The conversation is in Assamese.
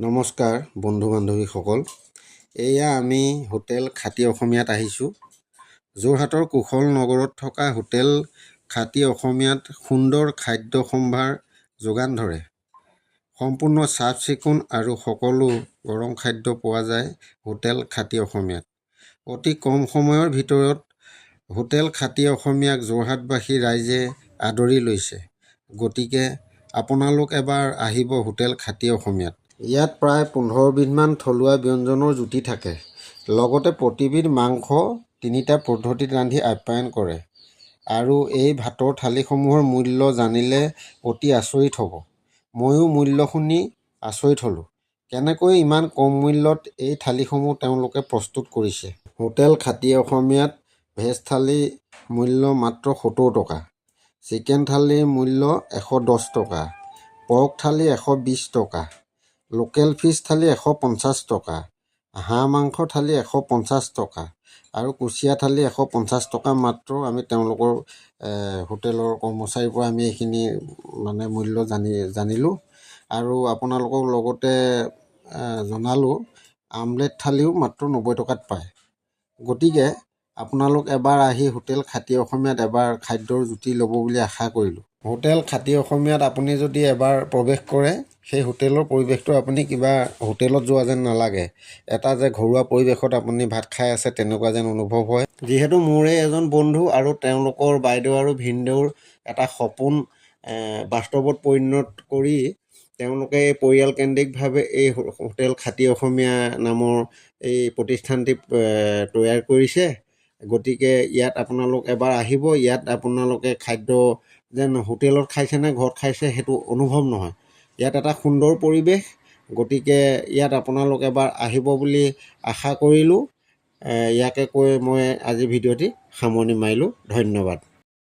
নমস্কাৰ বন্ধু বান্ধৱীসকল এয়া আমি হোটেল খাতি অসমীয়াত আহিছোঁ। যোৰহাটৰ কুশল নগৰত থকা হোটেল খাতি অসমীয়াত সুন্দৰ খাদ্য সম্ভাৰ যোগান ধৰে। সম্পূৰ্ণ চাফ চিকুণ আৰু সকলো গৰম খাদ্য পোৱা যায় হোটেল খাতি অসমীয়াত। অতি কম সময়ৰ ভিতৰত হোটেল খাতি অসমীয়াক যোৰহাটবাসী ৰাইজে আদৰি লৈছে। গতিকে আপোনালোক এবাৰ আহিব হোটেল খাতি অসমীয়াত। ইয়াত প্ৰায় পোন্ধৰবিধমান থলুৱা ব্যঞ্জনৰ জুতি থাকে। লগতে প্ৰতিবিধ মাংস তিনিটা পদ্ধতিত ৰান্ধি আপ্যায়ন কৰে। আৰু এই ভাতৰ থালিসমূহৰ মূল্য জানিলে অতি আচৰিত হ'ব। ময়ো মূল্য শুনি আচৰিত হ'লোঁ। কেনেকৈ ইমান কম মূল্যত এই থালিসমূহ তেওঁলোকে প্ৰস্তুত কৰিছে? হোটেল খাতি অসমীয়াত ভেজ থালি মূল্য মাত্ৰ সত্তৰ টকা। চিকেন থালিৰ মূল্য এশ দহ টকা। পৰ্ক থালি এশ বিছ টকা। লোকেল ফিছ থালি এশ পঞ্চাছ টকা হাঁহ মাংস থালি এশ পঞ্চাছ টকা আৰু কুচিয়া থালি এশ পঞ্চাছ টকা মাত্ৰ আমি তেওঁলোকৰ হোটেলৰ কৰ্মচাৰীৰ পৰা আমি এইখিনি মানে মূল্য জানি জানিলোঁ আৰু আপোনালোকক লগতে জনালোঁ আমলেট থালিও মাত্ৰ নব্বৈ টকাত পায়। গতিকে আপোনালোক এবাৰ আহি হোটেল খাতি অসমীয়াত এবাৰ খাদ্যৰ জুতি ল'ব বুলি আশা কৰিলোঁ। হোটেল খাতি অসমীয়াত আপুনি যদি এবাৰ প্ৰৱেশ কৰে সেই হোটেলৰ পৰিৱেশটো আপুনি কিবা হোটেলত যোৱা যেন নালাগে। এটা যে ঘৰুৱা পৰিৱেশত আপুনি ভাত খাই আছে তেনেকুৱা যেন অনুভৱ হয়। যিহেতু মোৰে এজন বন্ধু আৰু তেওঁলোকৰ বাইদেউ আৰু ভিনদেউৰ এটা সপোন বাস্তৱত পৰিণত কৰি তেওঁলোকে এই পৰিয়ালকেন্দ্ৰিকভাৱে এই হোটেল খাতি অসমীয়া নামৰ এই প্ৰতিষ্ঠানটি তৈয়াৰ কৰিছে। গতিকে ইয়াত আপোনালোক এবাৰ আহিব ইয়াত আপোনালোকে খাদ্য যেন হোটেলত খাইছে নে ঘৰত খাইছে সেইটো অনুভৱ নহয়। ইয়াত এটা সুন্দৰ পৰিৱেশ গতিকে ইয়াত আপোনালোক এবাৰ আহিব বুলি আশা কৰিলোঁ। ইয়াকে কৈ মই আজি ভিডিঅ'টি সামৰণি মাৰিলোঁ। ধন্যবাদ।